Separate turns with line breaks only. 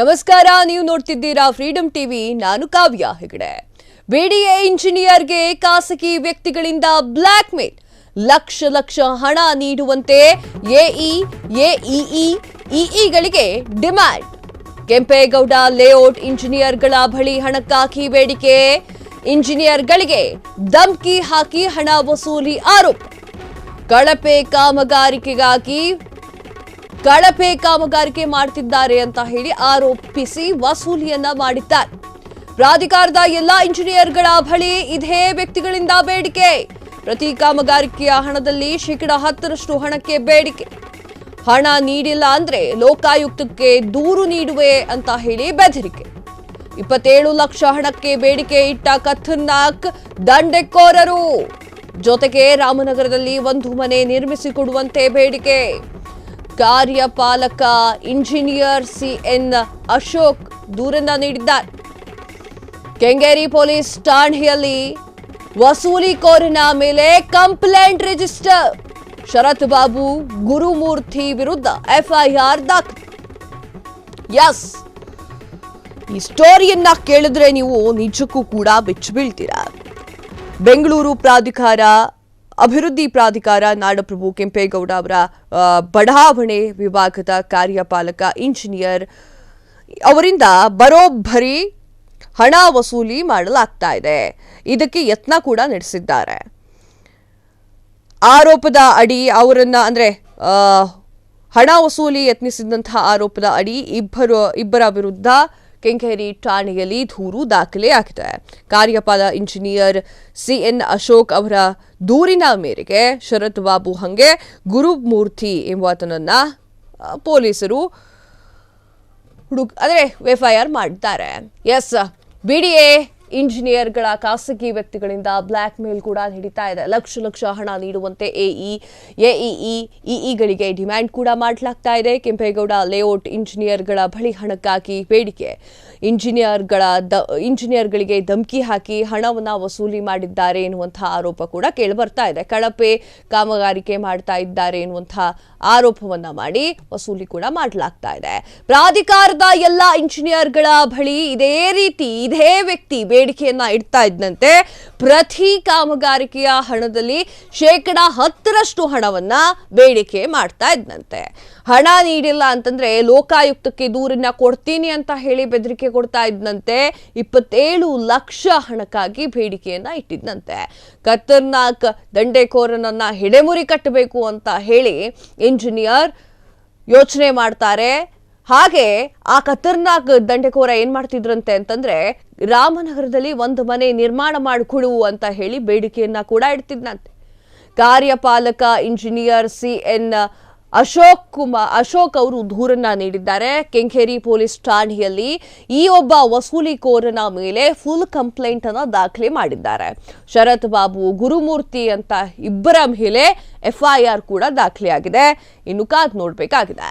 ನಮಸ್ಕಾರ, ನೀವು ನೋಡ್ತಿದ್ದೀರಾ ಫ್ರೀಡಂ ಟಿವಿ ನಾನು ಕಾವ್ಯ ಹೆಗಡೆ. ಬಿಡಿಎ ಇಂಜಿನಿಯರ್ಗೆ ಖಾಸಗಿ ವ್ಯಕ್ತಿಗಳಿಂದ ಬ್ಲ್ಯಾಕ್ ಮೇಲ್ ಲಕ್ಷ ಲಕ್ಷ ಹಣ ನೀಡುವಂತೆ AE AEE demand. Kempegowda layout ಇಂಜಿನಿಯರ್ಗಳ ಬಳಿ ಹಣಕ್ಕಾಗಿ ಬೇಡಿಕೆ. ಇಂಜಿನಿಯರ್ಗಳಿಗೆ ಧಮ್ಕಿ ಹಾಕಿ ಹಣ ವಸೂಲಿ ಆರೋಪ. ಕಳಪೆ ಕಾಮಗಾರಿಕೆಗಾಗಿ ಕಳಪೆ ಕಾಮಗಾರಿಕೆ ಮಾಡ್ತಿದ್ದಾರೆ ಅಂತ ಹೇಳಿ ಆರೋಪಿಸಿ ವಸೂಲಿಯನ್ನ ಮಾಡಿದ್ದಾರೆ. ಪ್ರಾಧಿಕಾರದ ಎಲ್ಲಾ ಇಂಜಿನಿಯರ್ಗಳ ಬಳಿ ಇದೇ ವ್ಯಕ್ತಿಗಳಿಂದ ಬೇಡಿಕೆ. ಪ್ರತಿ ಕಾಮಗಾರಿಕೆಯ ಹಣದಲ್ಲಿ ಶೇಕಡ ಹತ್ತರಷ್ಟು ಹಣಕ್ಕೆ ಬೇಡಿಕೆ. ಹಣ ನೀಡಿಲ್ಲ ಅಂದ್ರೆ ಲೋಕಾಯುಕ್ತಕ್ಕೆ ದೂರು ನೀಡುವೆ ಅಂತ ಹೇಳಿ ಬೆದರಿಕೆ. ಇಪ್ಪತ್ತೇಳು ಲಕ್ಷ ಹಣಕ್ಕೆ ಬೇಡಿಕೆ ಇಟ್ಟ ಕಥರ್ನಾಕ್ ದಂಡೆಕೋರರು. ಜೊತೆಗೆ ರಾಮನಗರದಲ್ಲಿ ಒಂದು ಮನೆ ನಿರ್ಮಿಸಿಕೊಡುವಂತೆ ಬೇಡಿಕೆ. ಕಾರ್ಯಪಾಲಕ ಇಂಜಿನಿಯರ್ ಸಿಎನ್ ಅಶೋಕ್ ದೂರನ್ನ ನೀಡಿದ್ದಾರೆ. ಕೆಂಗೇರಿ ಪೊಲೀಸ್ ಠಾಣೆಯಲ್ಲಿ ವಸೂಲಿಕೋರನ ಮೇಲೆ ಕಂಪ್ಲೇಂಟ್ ರಿಜಿಸ್ಟರ್. ಶರತ್ ಬಾಬು ಗುರುಮೂರ್ತಿ ವಿರುದ್ಧ ಎಫ್ಐಆರ್ ದಾಖಲು. ಎಸ್. ಈ ಸ್ಟೋರಿಯನ್ನ ಕೇಳಿದ್ರೆ ನೀವು ನಿಜಕ್ಕೂ ಕೂಡ ಬೆಚ್ಚ ಬೀಳ್ತೀರಾ? ಬೆಂಗಳೂರು ಪ್ರಾಧಿಕಾರ ಅಭಿವೃದ್ಧಿ ಪ್ರಾಧಿಕಾರ ನಾಡಪ್ರಭು ಕೆಂಪೇಗೌಡ ಅವರ ಬಡಾವಣೆ ವಿಭಾಗದ ಕಾರ್ಯಪಾಲಕ ಇಂಜಿನಿಯರ್ ಅವರಿಂದ ಬರೋಬ್ಬರಿ ಹಣ ವಸೂಲಿ ಮಾಡಲಾಗ್ತಾ ಇದೆ. ಇದಕ್ಕೆ ಯತ್ನ ಕೂಡ ನಡೆಸಿದ್ದಾರೆ. ಆರೋಪದ ಅಡಿ ಅವರನ್ನ ಅಂದ್ರೆ ಹಣ ವಸೂಲಿ ಯತ್ನಿಸಿದಂತಹ ಆರೋಪದ ಅಡಿ ಇಬ್ಬರು, ಇಬ್ಬರ ವಿರುದ್ಧ ಕೆಂಗೇರಿ ಠಾಣೆಯಲ್ಲಿ ದೂರು ದಾಖಲೆಯಾಗಿದೆ ಕಾರ್ಯಪಾಲ ಇಂಜಿನಿಯರ್ ಸಿಎನ್ ಅಶೋಕ್ ಅವರ ದೂರಿನ ಮೇರೆಗೆ ಶರತ್ ಬಾಬು ಹಂಗೆ ಗುರುಮೂರ್ತಿ ಎಂಬಾತನನ್ನ ಪೊಲೀಸರು ಹುಡುಕ್ ಅಂದರೆ ಆರ್ ಮಾಡಿದ್ದಾರೆ. ಎಸ್ ಬಿಡಿಎ ಇಂಜಿನಿಯರ್ಗಳ ಖಾಸಗಿ ವ್ಯಕ್ತಿಗಳಿಂದ ಬ್ಲ್ಯಾಕ್ ಮೇಲ್ ಕೂಡ ನಡೀತಾ ಇದೆ. ಲಕ್ಷ ಲಕ್ಷ ಹಣ ನೀಡುವಂತೆ ಎಇ, ಎಇಇ, ಇಇಗಳಿಗೆ ಡಿಮ್ಯಾಂಡ್ ಕೂಡ ಮಾಡಲಾಗ್ತಾ ಇದೆ. ಕೆಂಪೇಗೌಡ ಲೇಔಟ್ ಇಂಜಿನಿಯರ್ಗಳ ಬಳಿ ಹಣಕ್ಕಾಗಿ ಬೇಡಿಕೆ. ಇಂಜಿನಿಯರ್ಗಳ ದ, ಇಂಜಿನಿಯರ್ಗಳಿಗೆ ಧಮಕಿ ಹಾಕಿ ಹಣವನ್ನ ವಸೂಲಿ ಮಾಡಿದ್ದಾರೆ ಎನ್ನುವಂತಹ ಆರೋಪ ಕೂಡ ಕೇಳಿಬರ್ತಾ ಇದೆ. ಕಳಪೆ ಕಾಮಗಾರಿಕೆ ಮಾಡ್ತಾ ಇದ್ದಾರೆ ಎನ್ನುವಂತಹ ಆರೋಪವನ್ನ ಮಾಡಿ ವಸೂಲಿ ಕೂಡ ಮಾಡಲಾಗ್ತಾ ಇದೆ. ಪ್ರಾಧಿಕಾರದ ಎಲ್ಲ ಇಂಜಿನಿಯರ್ಗಳ ಬಳಿ ಇದೇ ರೀತಿ, ಇದೇ ವ್ಯಕ್ತಿ ಬೇಡಿಕೆಯನ್ನ ಇಡ್ತಾ ಇದ್ದಂತೆ ಪ್ರತಿ ಕಾಮಗಾರಿಕೆಯ ಹಣದಲ್ಲಿ ಶೇಕಡ ಹತ್ತರಷ್ಟು ಹಣವನ್ನ ಬೇಡಿಕೆ ಮಾಡ್ತಾ ಇದ್ದಂತೆ. ಹಣ ನೀಡಿಲ್ಲ ಅಂತಂದ್ರೆ ಲೋಕಾಯುಕ್ತಕ್ಕೆ ದೂರನ್ನ ಕೊಡ್ತೀನಿ ಅಂತ ಹೇಳಿ ಬೆದರಿಕೆ ಕೊಡ್ತಾ ಇದ್ದಂತೆ ಇಪ್ಪತ್ತೇಳು ಲಕ್ಷ ಹಣಕ್ಕಾಗಿ ಬೇಡಿಕೆಯನ್ನ ಇಟ್ಟಿದ್ದಂತೆ. ಖತರ್ನಾಕ್ ದಂಡೆಕೋರನನ್ನ ಹೆಡೆಮುರಿ ಕಟ್ಟಬೇಕು ಅಂತ ಹೇಳಿ ಇಂಜಿನಿಯರ್ ಯೋಚನೆ ಮಾಡ್ತಾರೆ. ಹಾಗೆ ಆ ಖತರ್ನಾಕ್ ದಂಡೆಕೋರ ಏನ್ ಮಾಡ್ತಿದ್ರಂತೆ ಅಂತಂದ್ರೆ ರಾಮನಗರದಲ್ಲಿ ಒಂದು ಮನೆ ನಿರ್ಮಾಣ ಮಾಡಿಕೊಡು ಅಂತ ಹೇಳಿ ಬೇಡಿಕೆಯನ್ನ ಕೂಡ ಇಡ್ತಿದ್ನಂತೆ. ಕಾರ್ಯಪಾಲಕ engineer C N Ashok Kumar, Ashok ಅವರು ದೂರನ್ನ ನೀಡಿದ್ದಾರೆ. ಕೆಂಗೇರಿ ಪೊಲೀಸ್ ಠಾಣೆಯಲ್ಲಿ ಈ ಒಬ್ಬ ವಸೂಲಿಕೋರನ ಮೇಲೆ ಫುಲ್ ಕಂಪ್ಲೇಂಟ್ ಅನ್ನ ದಾಖಲೆ ಮಾಡಿದ್ದಾರೆ. ಶರತ್ ಬಾಬು ಗುರುಮೂರ್ತಿ ಅಂತ ಇಬ್ಬರ ಮೇಲೆ ಎಫ್ಐಆರ್ ಕೂಡ ದಾಖಲೆಯಾಗಿದೆ. ಇನ್ನು ಕಾದ್ ನೋಡ್ಬೇಕಾಗಿದೆ.